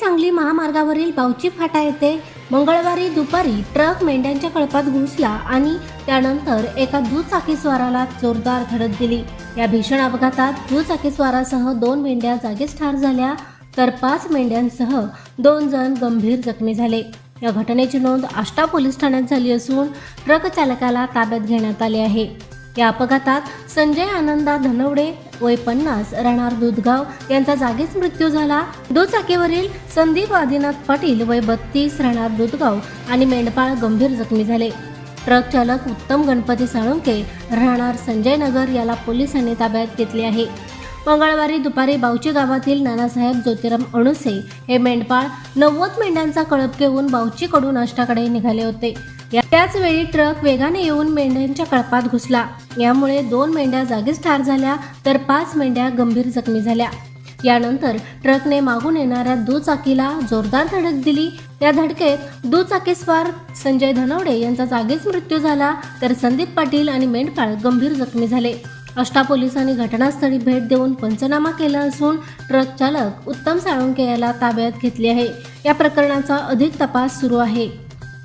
सांगली महामार्गावरील बावची फाटा येथे मंगळवारी दुपारी ट्रक मेंढ्यांच्या कळपात घुसला आणि त्यानंतर एका दुचाकीस्वाराला जोरदार धडक दिली. या भीषण अपघातात दुचाकीस्वारासह दोन मेंढ्या जागीच ठार झाल्या तर पाच मेंढ्यांसह दोन जण गंभीर जखमी झाले. या घटनेची नोंद आष्टा पोलीस ठाण्यात झाली असून ट्रक चालकाला ताब्यात घेण्यात आले आहे. या अपघातात संजय आनंदा धनवडे वय पन्नास राहणार दुधगाव. यांचा जागीच मृत्यू झाला. दुचाकीवरील संदीप आदिनाथ पाटील वय बत्तीस राहणार दुधगाव आणि मेंढपाळ गंभीर जखमी झाले. ट्रक चालक उत्तम गणपती साळुंके राहणार संजय नगर याला पोलिसांनी ताब्यात घेतले आहे. मंगळवारी दुपारी बावची गावातील नानासाहेब ज्योतिराम अणुसे हे मेंढपाळ नव्वद मेंढ्यांचा कळप घेऊन बावचीकडून अष्टाकडे निघाले होते. त्याच वेळी ट्रक वेगाने येऊन मेंढ्यांच्या कळपात घुसला. यामुळे दोन मेंढ्या जागीच ठार झाल्या तर पाच मेंढ्या गंभीर जखमी झाल्या. यानंतर ट्रकने मागून येणाऱ्या दुचाकीला जोरदार धडक दिली. या धडकेत दुचाकीस्वार संजय धनवडे यांचा जागीच मृत्यू झाला तर संदीप पाटील आणि मेंढपाळ गंभीर जखमी झाले. अष्टा पोलिसांनी घटनास्थळी भेट देऊन पंचनामा केला असून ट्रक चालक उत्तम साळुंके याला ताब्यात घेतले आहे. या प्रकरणाचा अधिक तपास सुरू आहे.